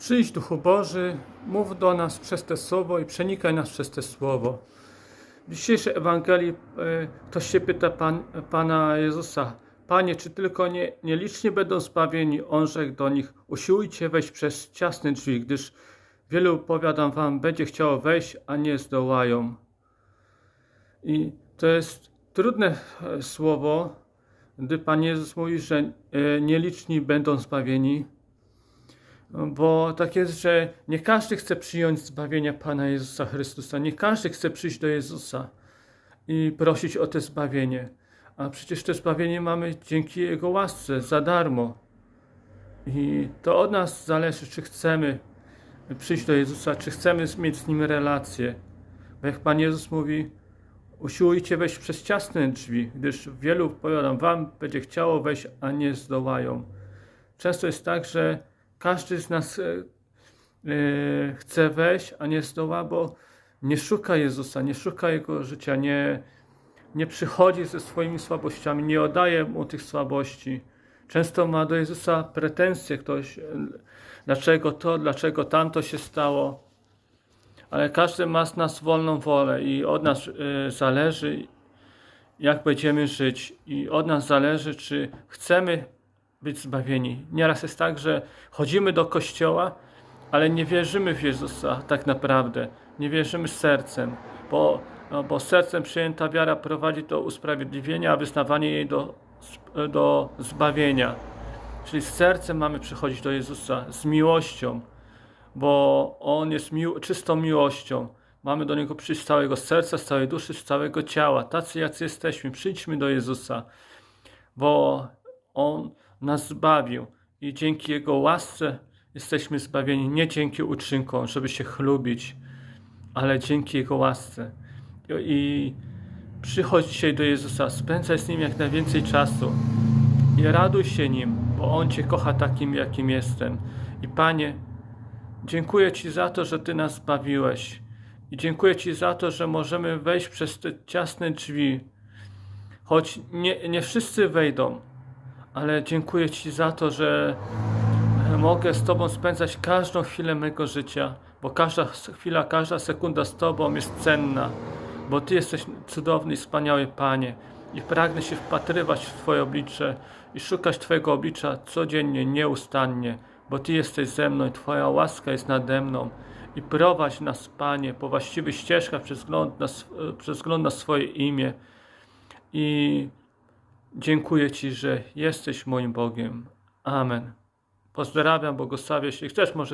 Przyjdź Duchu Boży, mów do nas przez te słowo i przenikaj nas przez te słowo. W dzisiejszej Ewangelii e, ktoś się pyta Pan, Pana Jezusa, Panie, czy tylko nie, nieliczni będą zbawieni? On rzekł do nich, usiłujcie wejść przez ciasne drzwi, gdyż wielu, powiadam wam, będzie chciało wejść, a nie zdołają. I to jest trudne e, słowo, gdy Pan Jezus mówi, że e, nieliczni będą zbawieni, bo tak jest, że nie każdy chce przyjąć zbawienia Pana Jezusa Chrystusa, nie każdy chce przyjść do Jezusa i prosić o to zbawienie. A przecież to zbawienie mamy dzięki Jego łasce, za darmo. I to od nas zależy, czy chcemy przyjść do Jezusa, czy chcemy mieć z Nim relację. Bo jak Pan Jezus mówi, usiłujcie wejść przez ciasne drzwi, gdyż wielu, powiadam wam, będzie chciało wejść, a nie zdołają. Często jest tak, że każdy z nas e, e, chce wejść, a nie zdoła, bo nie szuka Jezusa, nie szuka Jego życia, nie, nie przychodzi ze swoimi słabościami, nie oddaje Mu tych słabości. Często ma do Jezusa pretensje ktoś, e, dlaczego to, dlaczego tamto się stało. Ale każdy ma z nas wolną wolę i od nas zależy, jak będziemy żyć, i od nas zależy, czy chcemy być zbawieni. Nieraz jest tak, że chodzimy do kościoła, ale nie wierzymy w Jezusa tak naprawdę. Nie wierzymy sercem, bo, no, bo sercem przyjęta wiara prowadzi do usprawiedliwienia, a wyznawanie jej do, do zbawienia. Czyli z sercem mamy przychodzić do Jezusa, z miłością, bo On jest mił, czystą miłością. Mamy do Niego przyjść z całego serca, z całej duszy, z całego ciała. Tacy, jacy jesteśmy, przyjdźmy do Jezusa, bo On nas zbawił i dzięki Jego łasce jesteśmy zbawieni. Nie dzięki uczynkom, żeby się chlubić, ale dzięki Jego łasce. I, przychodź dzisiaj do Jezusa, spędzaj z Nim jak najwięcej czasu i raduj się Nim, bo On Cię kocha takim, jakim jestem. I Panie, dziękuję Ci za to, że Ty nas zbawiłeś. I dziękuję Ci za to, że możemy wejść przez te ciasne drzwi. Choć nie, nie wszyscy wejdą, ale dziękuję Ci za to, że mogę z Tobą spędzać każdą chwilę mego życia, bo każda chwila, każda sekunda z Tobą jest cenna, bo Ty jesteś cudowny i wspaniały Panie i pragnę się wpatrywać w Twoje oblicze i szukać Twojego oblicza codziennie, nieustannie, bo Ty jesteś ze mną i Twoja łaska jest nade mną. I prowadź nas, Panie, po właściwych ścieżkach przez wzgląd na, sw- przez wzgląd na swoje imię. I Dziękuję Ci, że jesteś moim Bogiem. Amen. Pozdrawiam, błogosławię. Jeśli chcesz, może